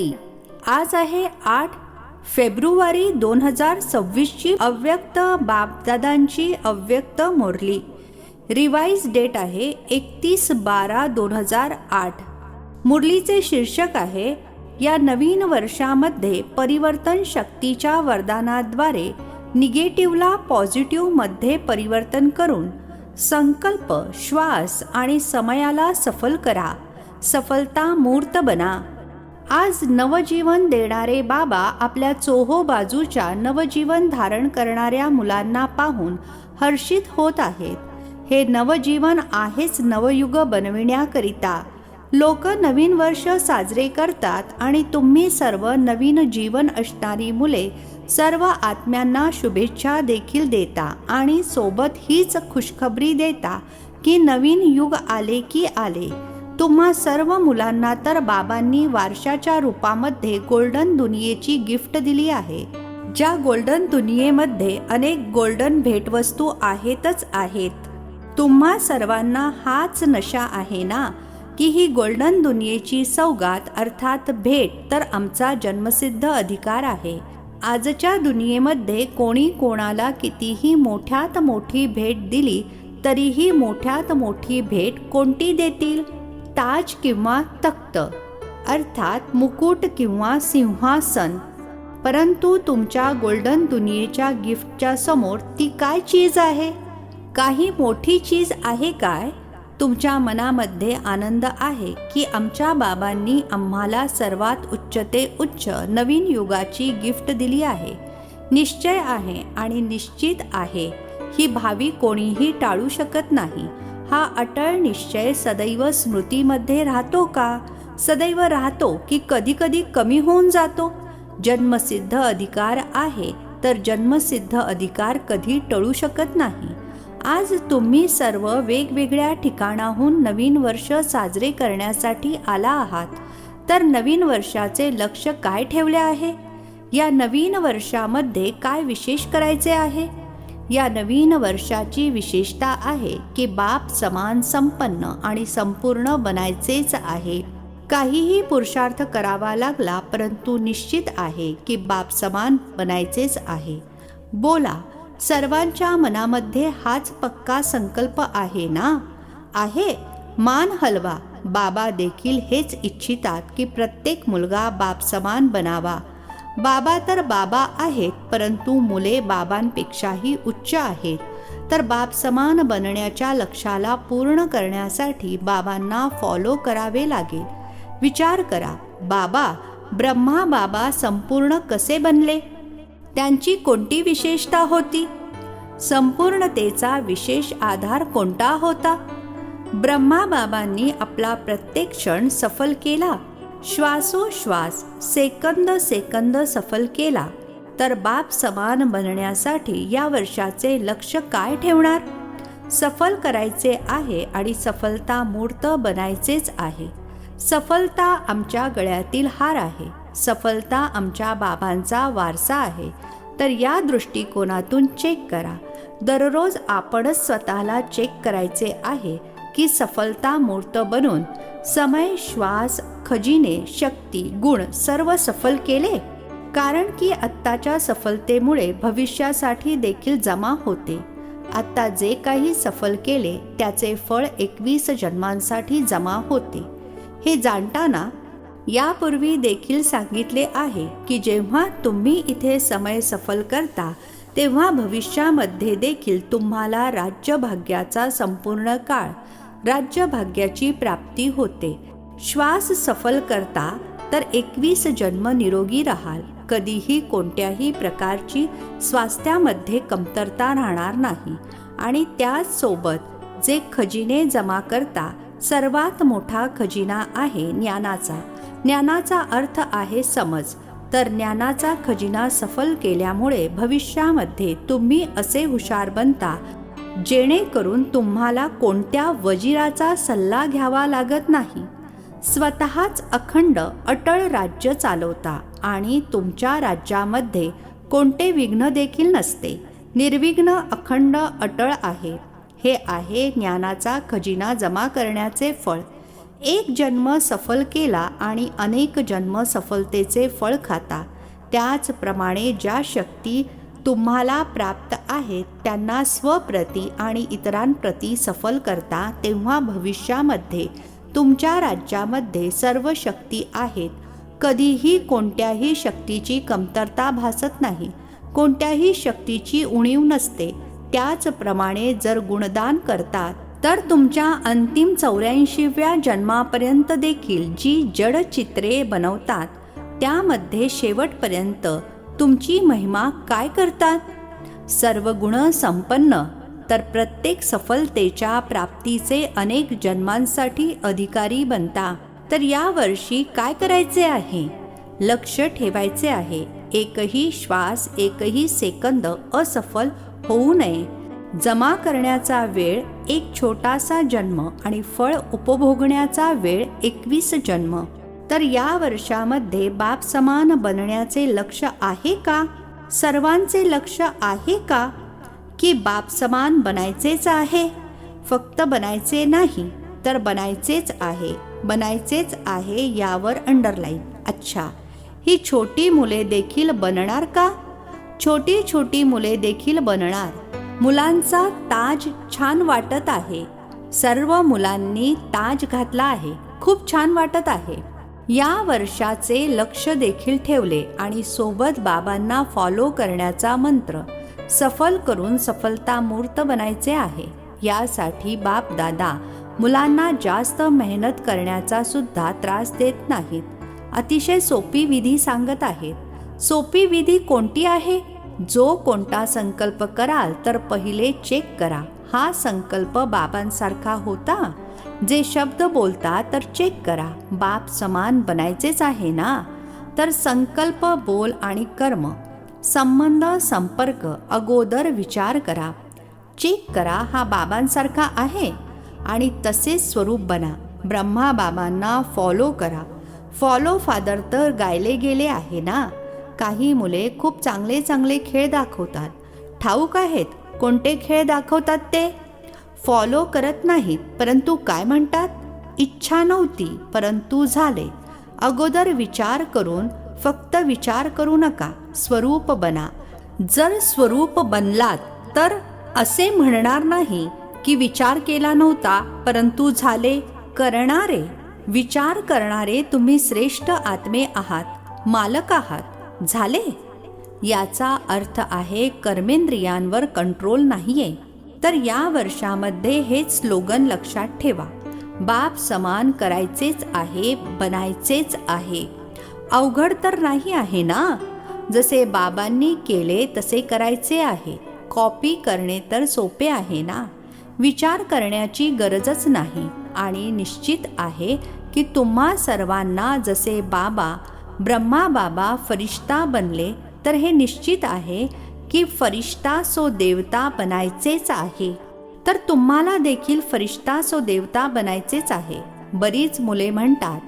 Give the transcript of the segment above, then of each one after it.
विनंती आज आहे आठ फेब्रुवारी दोन हजार सव्वीसची अव्यक्त बापदादांची अव्यक्त मोरली. रिवाईज डेट आहे एकतीस बारा दोन हजार आठ. मुरलीचे शीर्षक आहे या नवीन वर्षामध्ये परिवर्तन शक्तीच्या वरदानाद्वारे निगेटिव्हला पॉझिटिव्हमध्ये परिवर्तन करून संकल्प श्वास आणि समयाला सफल करा. सफलता मूर्त बना. आज नवजीवन देणारे बाबा आपल्या चोहो बाजूच्या नवजीवन धारण करणाऱ्या मुलांना पाहून हर्षित होत आहेत. हे नवजीवन आहेच नवयुग बनविण्याकरिता. लोक नवीन वर्ष साजरे करतात आणि तुम्ही सर्व नवीन जीवन असणारी मुले सर्व आत्म्यांना शुभेच्छा देखील देता आणि सोबत हीच खुशखबरी देता की नवीन युग आले की आले. तुम्हा सर्व मुलांना तर बाबांनी वारशाच्या रूपामध्ये गोल्डन दुनियेची गिफ्ट दिली आहे. ज्या गोल्डन दुनियेमध्ये अनेक गोल्डन भेटवस्तू आहेतच आहेत. तुम्हा सर्वांना हाच नशा आहे ना? की ही गोल्डन दुनियेची सौगात अर्थात भेट तर आमचा जन्मसिद्ध अधिकार आहे. आजच्या दुनियेमध्ये कोणी कोणाला कितीही मोठ्यात मोठी भेट दिली तरीही मोठ्यात मोठी भेट कोणती देतील? ताज किंवा तख्त अर्थात मुकुट किंवा सिंहासन. परंतु तुमच्या गोल्डन दुनियेच्या गिफ्टच्या समोर ती काय चीज आहे? काही मोठी चीज आहे काय? तुमच्या मनामध्ये आनंद आहे की आमच्या बाबांनी आम्हाला सर्वात उच्च ते उच्च नवीन युगाची गिफ्ट दिली आहे? निश्चय आहे आणि निश्चित आहे. ही भावी कोणीही टाळू शकत नाही. हा अटळ निश्चय सदैव स्मृतीमध्ये राहतो का? सदैव राहतो की कधी कधी कमी होऊन जातो? जन्मसिद्ध अधिकार आहे तर जन्मसिद्ध अधिकार कधी टळू शकत नाही. आज तुम्ही सर्व वेगवेगळ्या ठिकाणाहून नवीन वर्ष साजरे करण्यासाठी आला आहात. तर नवीन वर्षाचे लक्ष काय ठेवले आहे? या नवीन वर्षामध्ये काय विशेष करायचे आहे? या नवीन वर्षाची विशेषता आहे की बाप समान संपन्न आणि संपूर्ण बनायचेच आहे. काहीही पुरुषार्थ करावा लागला परंतु निश्चित आहे की बाप समान बनायचेच आहे. बोला सर्वांच्या मनामध्ये हाच पक्का संकल्प आहे ना? आहे. मान हलवा. बाबा देखील हेच इच्छितात की प्रत्येक मुलगा बाप समान बनावा. बाबा तर बाबा आहेत परंतु मुले बाबांपेक्षाही उच्च आहेत. तर बाप समान बनण्याच्या लक्ष्याला पूर्ण करण्यासाठी बाबांना फॉलो करावे लागेल. विचार करा बाबा ब्रह्मा बाबा संपूर्ण कसे बनले? त्यांची कोणती विशेषता होती? संपूर्णतेचा विशेष आधार कोणता होता? ब्रह्मा बाबांनी आपला प्रत्येक क्षण सफल केला. श्वासोश्वास सेकंद सेकंद सफल केला तर बाप समान बनण्यासाठी या वर्षाचे लक्ष काय ठेवणार? सफल करायचे आहे आणि सफलता मूर्त बनायचेच आहे. सफलता आमच्या गळ्यातील हार आहे. सफलता आमच्या बाबांचा वारसा आहे. तर या दृष्टिकोनातून चेक करा. दररोज आपणच स्वतःला चेक करायचे आहे की सफलता मूर्त बनून समय श्वास खजिने शक्ती गुण सर्व सफल केले. कारण की आत्ताच्या सफलतेमुळे भविष्यासाठी देखील जमा होते. आत्ता जे काही सफल केले त्याचे फळ एकवीस जन्मांसाठी जमा होते. हे जाणताना यापूर्वी देखील सांगितले आहे की जेव्हा तुम्ही इथे समय सफल करता तेव्हा भविष्यामध्ये देखील तुम्हाला राज्यभाग्याचा संपूर्ण काळ राज्यभाग्याची प्राप्ती होते. श्वास सफल करता तर एकवीस जन्म निरोगी राहाल. कधीही कोणत्याही प्रकारची स्वास्थ्यामध्ये कमतरता राहणार नाही. आणि त्याचसोबत जे खजिने जमा करता सर्वात मोठा खजिना आहे ज्ञानाचा. ज्ञानाचा अर्थ आहे समज. तर ज्ञानाचा खजिना सफल केल्यामुळे भविष्यामध्ये तुम्ही असे हुशार बनता जेणेकरून तुम्हाला कोणत्या वजिराचा सल्ला घ्यावा लागत नाही. स्वतःच अखंड अटळ राज्य चालवता आणि तुमच्या राज्यामध्ये कोणते विघ्न देखील नसते. निर्विघ्न अखंड अटळ आहे. हे आहे ज्ञानाचा खजिना जमा करण्याचे फळ. एक जन्म सफल केला आणि अनेक जन्म सफलतेचे फळ खाता. त्याचप्रमाणे ज्या शक्ती तुम्हाला प्राप्त आहेत त्यांना स्वप्रती आणि इतरांप्रती सफल करता तेव्हा भविष्यामध्ये तुमच्या राज्यामध्ये सर्व शक्ती आहेत. कधीही कोणत्याही शक्तीची कमतरता भासत नाही. कोणत्याही शक्तीची उणीव नसते. त्याचप्रमाणे जर गुणदान करतात तर तुमच्या अंतिम चौऱ्याऐंशीव्या जन्मापर्यंत देखील जी जडचित्रे बनवतात त्यामध्ये शेवटपर्यंत तुमची महिमा काय करतात? सर्व गुण संपन्न. तर प्रत्येक सफलतेच्या प्राप्तीचे अनेक जन्मांसाठी अधिकारी बनता. तर या वर्षी काय करायचे आहे? लक्ष ठेवायचे आहे. एकही श्वास एकही सेकंद असफल होऊ नये. जमा करण्याचा वेळ एक छोटासा जन्म आणि फळ उपभोगण्याचा वेळ एकवीस जन्म. तर या वर्षामध्ये बाप समान बनण्याचे लक्ष आहे का? सर्वांचे लक्ष आहे का? की बाप समान बनायचेच आहे? फक्त बनायचे नाही तर बनायचेच आहे. बनायचेच आहे यावर अंडरलाईन अच्छा. ही छोटी मुले देखील बनणार का? छोटी छोटी मुले देखील बनणार. मुलांचा ताज छान वाटत आहे. सर्व मुलांनी ताज घातला आहे. खूप छान वाटत आहे. या वर्षाचे लक्ष देखील ठेवले आणि सोबत बाबांना फॉलो करण्याचा मंत्र सफल करून सफलता मूर्त बनायचे आहे. यासाठी बाप दादा मुलांना जास्त मेहनत करण्याचा सुद्धा त्रास देत नाहीत. अतिशय सोपी विधी सांगत आहेत. सोपी विधी कोणती आहे? जो कोणता संकल्प कराल तर पहिले चेक करा. हा संकल्प बाबांसारखा होता? जे शब्द बोलता तर चेक करा. बाप समान बनायचेच आहे ना? तर संकल्प बोल आणि कर्म संबंध संपर्क अगोदर विचार करा. चेक करा हा बाबांसारखा आहे? आणि तसेच स्वरूप बना. ब्रह्मा बाबांना फॉलो करा. फॉलो फादर तर गायले गेले आहे ना? काही मुले खूप चांगले चांगले खेळ दाखवतात. ठाऊक आहेत कोणते खेळ दाखवतात ते? फॉलो करत नाहीत परंतु काय म्हणतात? इच्छा नव्हती परंतु झाले. अगोदर विचार करून फक्त विचार करू नका स्वरूप बना. जर स्वरूप बनलात तर असे म्हणणार नाही की विचार केला नव्हता परंतु झाले. करणारे विचार करणारे तुम्ही श्रेष्ठ आत्मे आहात मालक आहात. झाले? याचा अर्थ आहे कर्मेंद्रियांवर कंट्रोल नाहीये. तर या वर्षामध्ये हेच स्लोगन लक्षात ठेवा. बाप समान करायचेच आहे बनायचेच आहे. अवघड तर नाही आहे ना? जसे बाबांनी केले तसे करायचे आहे. कॉपी करणे तर सोपे आहे ना? विचार करण्याची गरजच नाही. आणि निश्चित आहे की तुम्हा सर्वांना जसे बाबा ब्रह्मा बाबा फरिश्ता बनले तर हे निश्चित आहे की फरिश्ता सो देवता बनायचेच आहे. तर तुम्हाला देखील फरिश्ता सो देवता बनायचेच आहे. बरीच मुले म्हणतात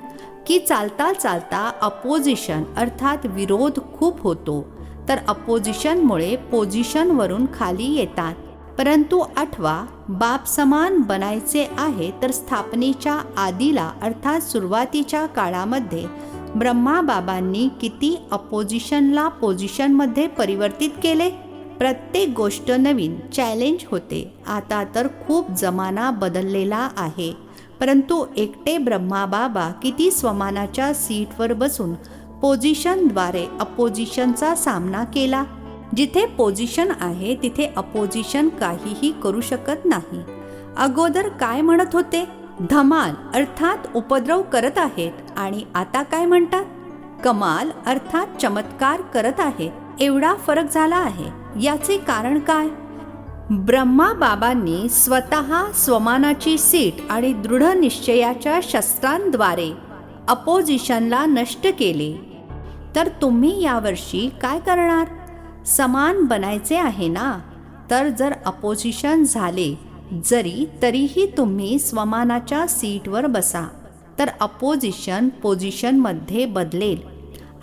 की चालता चालता अपोजिशन अर्थात विरोध खूप होतो. तर अपोजिशनमुळे पोझिशनवरून खाली येतात. परंतु आठवा बाप समान बनायचे आहे तर स्थापनेच्या आधीला अर्थात सुरुवातीच्या काळामध्ये ब्रह्माबाबांनी किती अपोजिशनला पोझिशनमध्ये परिवर्तित केले? प्रत्येक गोष्ट नवीन चॅलेंज होते. आता तर खूप जमाना बदललेला आहे. परंतु एकटे ब्रह्माबाबा किती स्वमानाच्या सीटवर बसून पोझिशनद्वारे अपोजिशनचा सामना केला? जिथे पोझिशन आहे तिथे अपोजिशन काहीही करू शकत नाही. अगोदर काय म्हणत होते? धमाल अर्थात उपद्रव करत आहेत आणि आता काय म्हणतात? कमाल अर्थात चमत्कार करत आहेत. एवढा फरक झाला आहे. याचे कारण काय? ब्रह्मा बाबांनी स्वतः स्वमानाची सीट आणि दृढ निश्चयाच्या शस्त्रांद्वारे अपोजिशनला नष्ट केले. तर तुम्ही यावर्षी काय करणार? समान बनायचे आहे ना? तर जर अपोजिशन झाले जरी तरीही तुम्ही स्वमानाच्या सीटवर बसा तर अपोजिशन पोझिशनमध्ये बदलेल.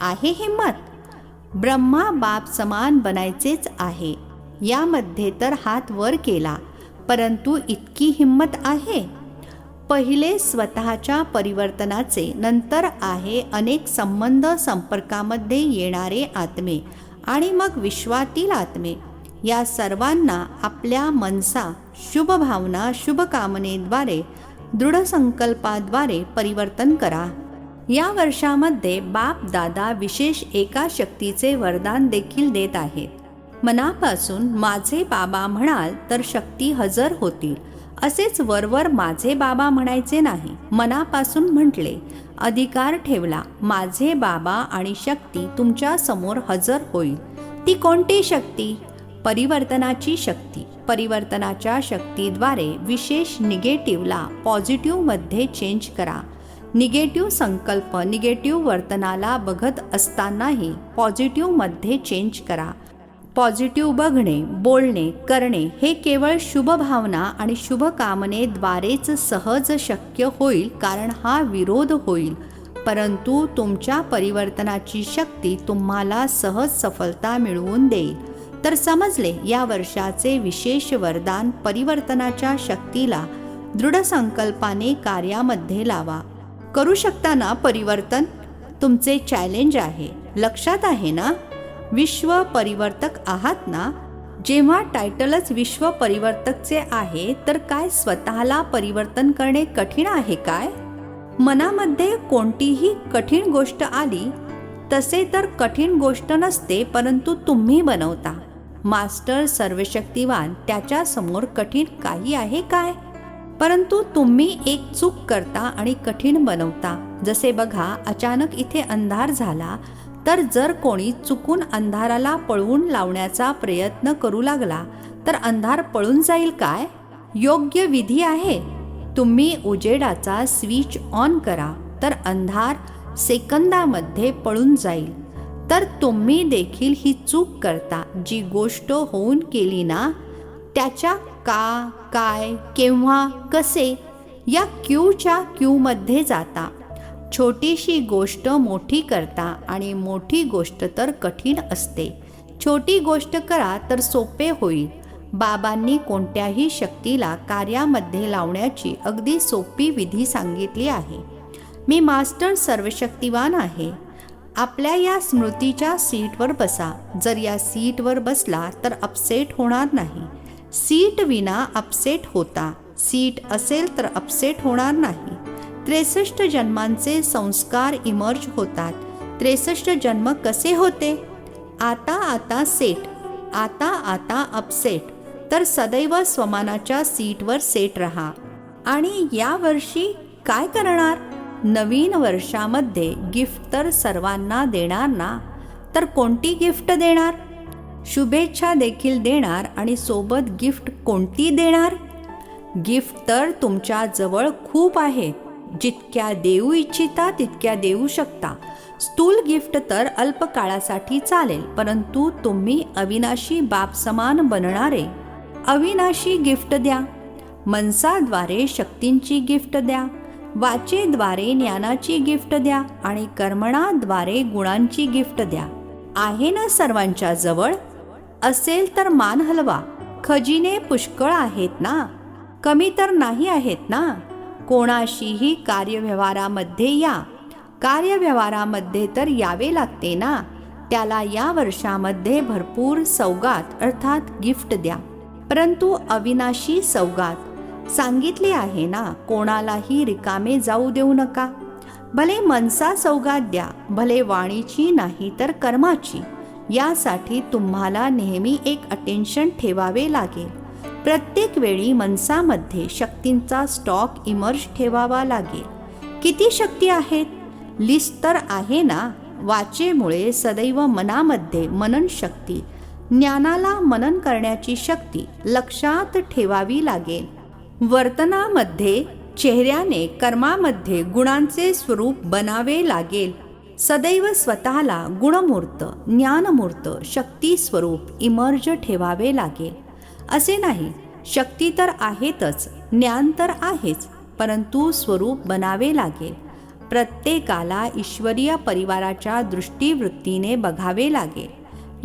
आहे हिंमत ब्रह्मा बाप समान बनायचेच आहे. यामध्ये तर हात वर केला परंतु इतकी हिंमत आहे? पहिले स्वतःच्या परिवर्तनाचे नंतर आहे अनेक संबंध संपर्कामध्ये येणारे आत्मे आणि मग विश्वातील आत्मे. या सर्वांना आपल्या मनसा शुभ भावना शुभकामनेद्वारे दृढ संकल्पाद्वारे परिवर्तन करा. या वर्षामध्ये बाप दादा विशेष एका शक्तीचे वरदान देखील देत आहेत. मनापासून माझे बाबा म्हणाल तर शक्ती हजर होतील. असेच वरवर माझे बाबा म्हणायचे नाही. मनापासून म्हटले अधिकार ठेवला. माझे बाबा आणि शक्ती तुमच्यासमोर हजर होईल. ती कोणती शक्ती? परिवर्तनाची शक्ती. परिवर्तनाच्या शक्तीद्वारे विशेष निगेटिव्हला पॉझिटिव्हमध्ये चेंज करा. निगेटिव्ह संकल्प निगेटिव्ह वर्तनाला बघत असतानाही पॉझिटिव्हमध्ये चेंज करा. पॉझिटिव्ह बघणे बोलणे करणे हे केवळ शुभ भावना आणि शुभ कामनेद्वारेच सहज शक्य होईल कारण हा विरोध होईल. परंतु तुमच्या परिवर्तनाची शक्ती तुम्हाला सहज सफलता मिळवून देईल. तर समजले या वर्षाचे विशेष वरदान परिवर्तनाच्या शक्तीला दृढ संकल्पाने कार्यामध्ये लावा. करू शकता ना परिवर्तन? तुमचे चॅलेंज आहे. लक्षात आहे ना? विश्व परिवर्तक आहात ना? जेव्हा टायटलच विश्व परिवर्तकचे आहे तर काय स्वतःला परिवर्तन करणे कठीण आहे काय? मनामध्ये कोणतीही कठीण गोष्ट आली तसे तर कठीण गोष्ट नसते परंतु तुम्ही बनवता. मास्टर सर्वशक्तिवान त्याच्यासमोर कठीण काही आहे काय? परंतु तुम्ही एक चूक करता आणि कठीण बनवता. जसे बघा अचानक इथे अंधार झाला तर जर कोणी चुकून अंधाराला पळवून लावण्याचा प्रयत्न करू लागला तर अंधार पळून जाईल काय? योग्य विधी आहे. तुम्ही उजेडाचा स्विच ऑन करा तर अंधार सेकंदामध्ये पळून जाईल. तर तुम्ही देखील ही चूक करता जी गोष्ट होऊन केली ना त्याच्या का काय केव्हा कसे या क्यूच्या क्यूमध्ये जाता. छोटीशी गोष्ट मोठी करता आणि मोठी गोष्ट तर कठीण असते. छोटी गोष्ट करा तर सोपे होईल. बाबांनी कोणत्याही शक्तीला कार्यामध्ये लावण्याची अगदी सोपी विधी सांगितली आहे. मी मास्टर सर्वशक्तिवान आहे. आपल्या या स्मृतीच्या सीटवर बसा. जर या सीटवर बसला तर अपसेट होणार नाही. सीट विना अपसेट होता. सीट असेल तर अपसेट होणार नाही. त्रेसष्ट जन्मांचे संस्कार इमर्ज होतात. त्रेसष्ट जन्म कसे होते? आता आता सेट. आता आता अपसेट. तर सदैव स्वमानाच्या सीटवर सेट रहा. आणि यावर्षी काय करणार? नवीन वर्षामध्ये गिफ्ट तर सर्वांना देणार ना? तर कोणती गिफ्ट देणार? शुभेच्छा देखील देणार आणि सोबत गिफ्ट कोणती देणार? गिफ्ट तर तुमच्या जवळ खूप आहे. जितक्या देऊ इच्छिता तितक्या देऊ शकता. स्थूल गिफ्ट तर अल्पकाळासाठी चालेल परंतु तुम्ही अविनाशी बाप समान बनणारे. अविनाशी गिफ्ट द्या. मनसाद्वारे शक्तींची गिफ्ट द्या. वाचेद्वारे ज्ञानाची गिफ्ट द्या आणि कर्मणाद्वारे गुणांची गिफ्ट द्या. आहे ना सर्वांच्या जवळ? असेल तर मान हलवा. खजिने पुष्कळ आहेत ना? कमी तर नाही आहेत ना? कोणाशीही कार्यव्यवहारामध्ये या. कार्यव्यवहारामध्ये तर यावे लागते ना? त्याला या वर्षामध्ये भरपूर सौगात अर्थात गिफ्ट द्या. परंतु अविनाशी सौगात. सांगितले आहे ना कोणालाही रिकामे जाऊ देऊ नका. भले मनसा सौगात द्या भले वाणीची नाही तर कर्माची. यासाठी तुम्हाला नेहमी एक अटेन्शन ठेवावे लागेल. प्रत्येक वेळी मनसामध्ये शक्तींचा स्टॉक इमर्ज ठेवावा लागेल. किती शक्ती आहेत? लिस्ट तर आहे ना वाचेमुळे सदैव मनामध्ये मनन शक्ती ज्ञानाला मनन करण्याची शक्ती लक्षात ठेवावी लागेल. वर्तनामध्ये चेहऱ्याने कर्मामध्ये गुणांचे स्वरूप बनावे लागेल. सदैव स्वतःला गुणमूर्त ज्ञानमूर्त शक्ती स्वरूप इमर्ज ठेवावे लागेल. असे नाही शक्ती तर आहेतच ज्ञान तर आहेच परंतु स्वरूप बनावे लागेल. प्रत्येकाला ईश्वरीय परिवाराच्या दृष्टीवृत्तीने बघावे लागेल.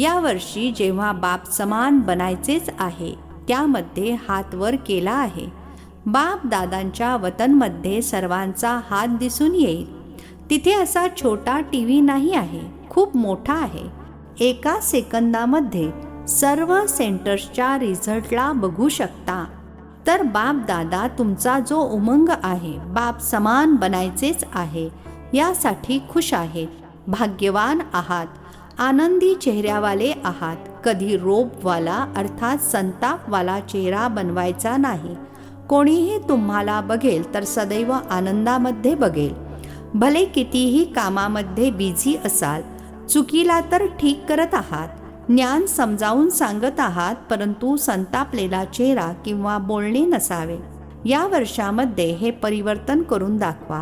यावर्षी जेव्हा बाप समान बनायचेच आहे त्यामध्ये हात वर केला आहे. बाप दादांच्या वतनमध्ये सर्वांचा हात दिसून येईल. तिथे असा छोटा टी व्ही नाही आहे खूप मोठा आहे. एका सेकंदामध्ये सर्व सेंटर्सच्या रिझल्टला बघू शकता. तर बाप दादा तुमचा जो उमंग आहे बाप समान बनायचेच आहे यासाठी खुश आहेत भाग्यवान आहात आनंदी चेहऱ्यावाले आहात. कधी रोपवाला अर्थात संतापवाला चेहरा बनवायचा नाही. कोणीही तुम्हाला बघेल तर सदैव आनंदामध्ये बघेल. भले कितीही कामामध्ये बिझी असाल चुकीला तर ठीक करत आहात ज्ञान समजावून सांगत आहात परंतु संतापलेला चेहरा किंवा बोलणे नसावे. या वर्षामध्ये हे परिवर्तन करून दाखवा.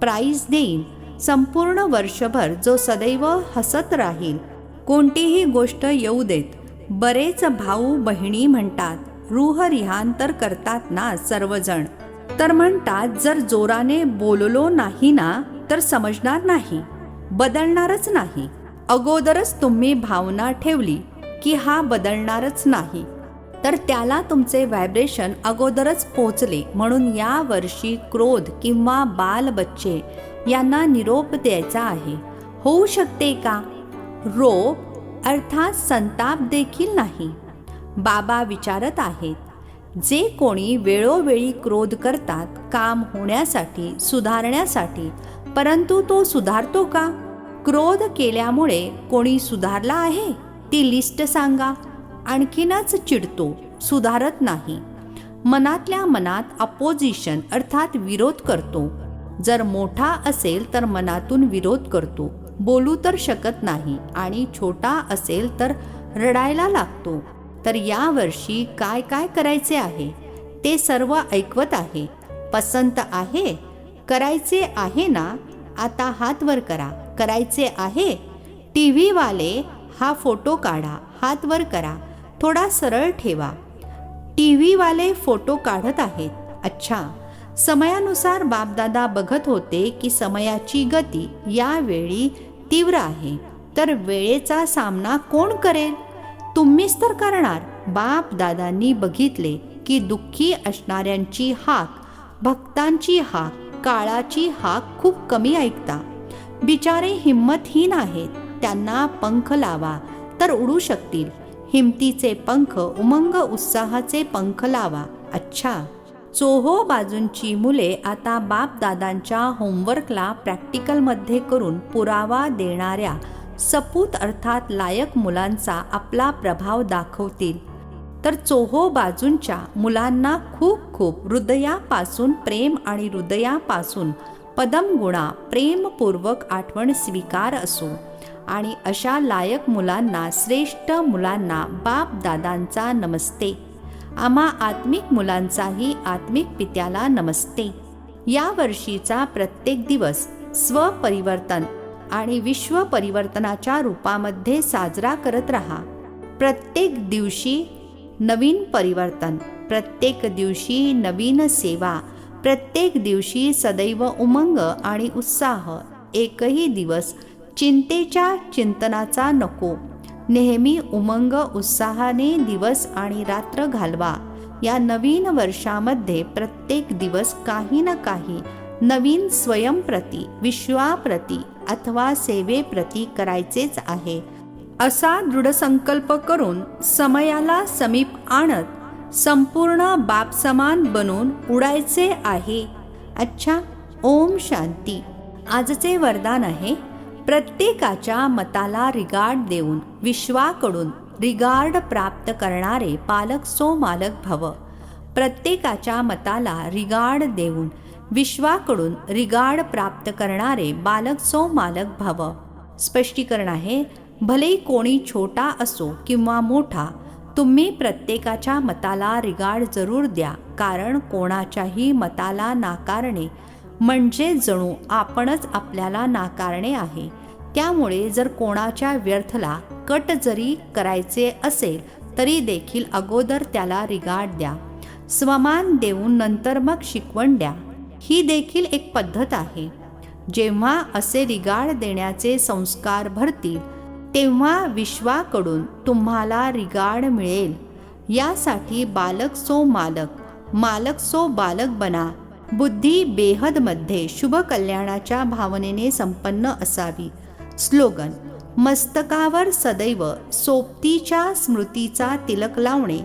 प्राईज देईन. संपूर्ण वर्षभर जो सदैव हसत राहील कोणतीही गोष्ट येऊ देत. बरेच भाऊ बहिणी म्हणतात रूहरिहांतर करतात ना सर्वजण. तर म्हणतात जर जोराने बोललो नाही ना तर समजणार नाही. बदलणारच नाही. अगोदरच तुम्ही भावना ठेवली की हा बदलणारच नाही. तर त्याला तुमचे व्हायब्रेशन अगोदरच पोचले. म्हणून या वर्षी क्रोध किंवा बाल बच्चे यांना निरोप द्यायचा आहे. होऊ शकते का? रोप अर्थात संताप देखील नाही. बाबा विचारत आहेत. जे कोणी वेळोवेळी क्रोध करतात काम होण्यासाठी सुधारण्यासाठी परंतु तो सुधारतो का? क्रोध केल्यामुळे कोणी सुधारला आहे? ती लिस्ट सांगा. आणखीनच चिडतो सुधारत नाही. मनातल्या मनात अपोजिशन अर्थात विरोध करतो. जर मोठा असेल तर मनातून विरोध करतो. बोलू तर शकत नाही आणि छोटा असेल तर रडायला लागतो. तर यावर्षी काय काय करायचे आहे? ते सर्व ऐकवत आहे. पसंत आहे? करायचे आहे ना? आता हात वर करा. करायचे आहे? टी व्हीवाले हा फोटो काढा. हात वर करा. थोडा सरळ ठेवा. टी व्हीवाले फोटो काढत आहेत. अच्छा. समयानुसार बापदादा बघत होते की समयाची गती यावेळी तीव्र आहे. तर वेळेचा सामना कोण करेल? तुम्हीच तर करणार. बाप दादांनी बघितले की दुःखी असणाऱ्यांची हाक भक्तांची हाक काळाची हाक खूप कमी ऐकता. बिचारे हिंमतहीन आहेत. त्यांना पंख लावा तर उडू शकतील. हिमतीचे पंख उमंग उत्साहाचे पंख लावा. अच्छा. चोहो बाजूंची मुले आता बाप दादांच्या होमवर्कला प्रॅक्टिकलमध्ये करून पुरावा देणाऱ्या सपूत अर्थात लायक मुलांचा आपला प्रभाव दाखवतील. तर चोहो बाजूंच्या मुलांना खूप खूप हृदयापासून प्रेम आणि हृदयापासून पदमगुणा प्रेमपूर्वक आठवण स्वीकार असो. आणि अशा लायक मुलांना श्रेष्ठ मुलांना बाप दादांचा नमस्ते. आम्हा आत्मिक मुलांचाही आत्मिक पित्याला नमस्ते. यावर्षीचा प्रत्येक दिवस स्वपरिवर्तन आणि विश्व परिवर्तनाच्या रूपामध्ये साजरा करत राहा. प्रत्येक दिवशी नवीन परिवर्तन प्रत्येक दिवशी नवीन सेवा प्रत्येक दिवशी सदैव उमंग आणि उत्साह एकही दिवस चिंतेच्या चिंतनाचा नको. नेहमी उमंग उत्साहाने दिवस आणि रात्र घालवा. या नवीन वर्षामध्ये प्रत्येक दिवस काही ना काही नवीन स्वयंप्रती विश्वाप्रती अथवा सेवेप्रती करायचेच आहे. असा दृढसंकल्प करून समयाला समीप आणत संपूर्ण बापसमान बनून उडायचे आहे. अच्छा ओम शांती. आजचे वरदान आहे प्रत्येकाच्या मताला रिगार्ड देऊन विश्वाकडून रिगार्ड प्राप्त करणारे पालक सो मालक भव. प्रत्येकाच्या मताला रिगार्ड देऊन विश्वाकडून रिगाड प्राप्त करणारे बालक सो मालक भव. स्पष्टीकरण आहे भले कोणी छोटा असो किंवा मोठा तुम्ही प्रत्येकाच्या मताला रिगाड जरूर द्या कारण कोणाच्याही मताला नाकारणे म्हणजे जणू आपणच आपल्याला नाकारणे आहे. त्यामुळे जर कोणाच्या व्यर्थला कट जरी करायचे असेल तरी देखील अगोदर त्याला रिगाड द्या. स्वमान देऊन नंतर मग शिकवण द्या. ही देखील एक पद्धत आहे. जेव्हा असे रिगाड देण्याचे संस्कार भरतील तेव्हा विश्वाकडून तुम्हाला रिगाड मिळेल. यासाठी बालक सो मालक मालक सो बालक बना. बुद्धी बेहदमध्ये शुभ कल्याणाच्या भावनेने संपन्न असावी. स्लोगन मस्तकावर सदैव सोबतीच्या स्मृतीचा तिलक लावणे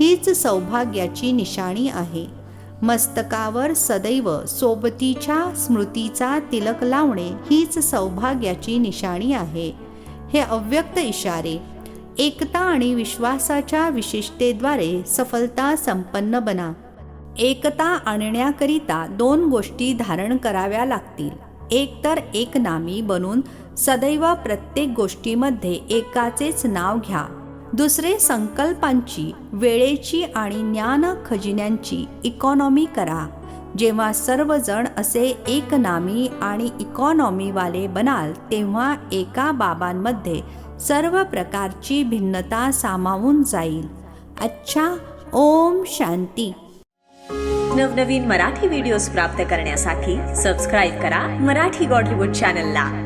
हीच सौभाग्याची निशाणी आहे. मस्तकावर सदैव सोबतीच्या स्मृतीचा तिलक लावणे हीच सौभाग्याची निशाणी आहे. हे अव्यक्त इशारे एकता आणि विश्वासाच्या विशिष्टतेद्वारे सफलता संपन्न बना. एकता आणण्याकरिता दोन गोष्टी धारण कराव्या लागतील. एक तर एक नामी बनून सदैव प्रत्येक गोष्टीमध्ये एकाचेच नाव घ्या. दुसरे संकल्पांची वेळेची आणि ज्ञान खजिन्यांची इकॉनॉमी करा. जेव्हा सर्वजण असे एकनामी आणि इकॉनॉमीवाले बनाल तेव्हा एका बाबांमध्ये सर्व प्रकारची भिन्नता सामावून जाईल. अच्छा ओम शांती. नवनवीन मराठी व्हिडिओज प्राप्त करण्यासाठी सबस्क्राईब करा मराठी गॉडलीवूड चॅनलला